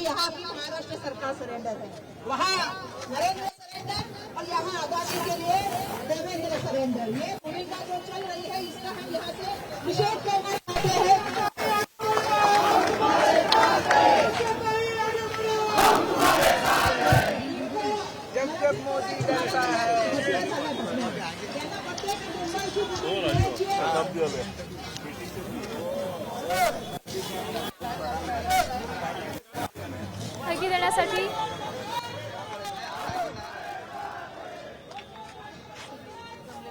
तो यहाँ की महाराष्ट्र सरकार सरेंडर है। वहाँ नरेंद्र सरेंडर और यहाँ आज़ादी के लिए देवेंद्र सरेंडर ये भूमिका जो चल रही है इसका हम यहाँ से निषेध करना चाहते हैं। जब जब मोदी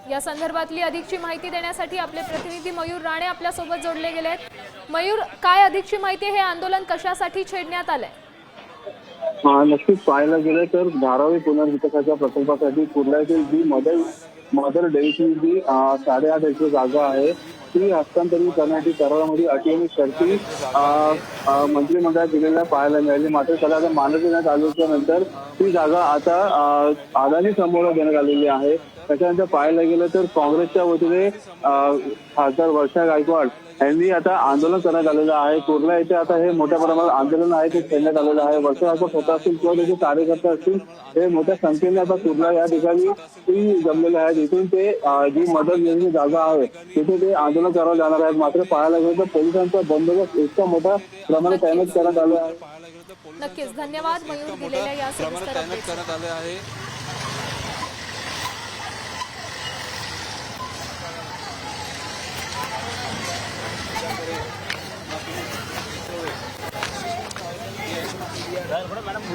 या संदर्भातली अधिकची माहिती देण्यासाठी आपले प्रतिनिधी मयूर राणे आपल्यासोबत जोडले गेले आहेत मयूर काय अधिकची माहिती हे आंदोलन कशासाठी छेडण्यात आलंय? नक्कीच पाहायला गेलं तर धारावी पुनर्विकासाच्या प्रकल्पासाठी कुर्ल्यातील जी मदर मदर डेअरीची जी साडेआठ एकर जागा आहे ती हस्तांतरित करण्याची करारामध्ये अटी आणि शर्ती मंत्रिमंडळात दिलेल्या पाहायला मिळाली. मात्र त्याला आता मान्य देण्यात आल्याच्यानंतर ती जागा आता अदानी समोर देण्यात आलेली आहे. त्याच्यानंतर पाहायला गेलं तर काँग्रेसच्या वतीने खासदार वर्षा गायकवाड यांनी आता आंदोलन करण्यात आलेलं आहे. कुर्ला येथे आता हे मोठ्या प्रमाणात आंदोलन आहे ते छेडण्यात आलेलं आहे. वर्षा गायकवाड स्वतः असतील किंवा त्याचे कार्यकर्ते असतील हे मोठ्या संख्येने आता कुर्ला या ठिकाणी ती जमलेले आहेत. इथून ते जी मदत घेण्याची जागा आहे तिथे ते आंदोलन करावं जाणार आहेत. मात्र पाहायला गेलं तर पोलिसांचा बंदोबस्त इतका मोठ्या प्रमाणात तैनात करण्यात आला आहे. नक्कीच. धन्यवाद. मयूर दिलेल्या या सविस्तर. करण्यात आले आहे. ಮೇಡಮ್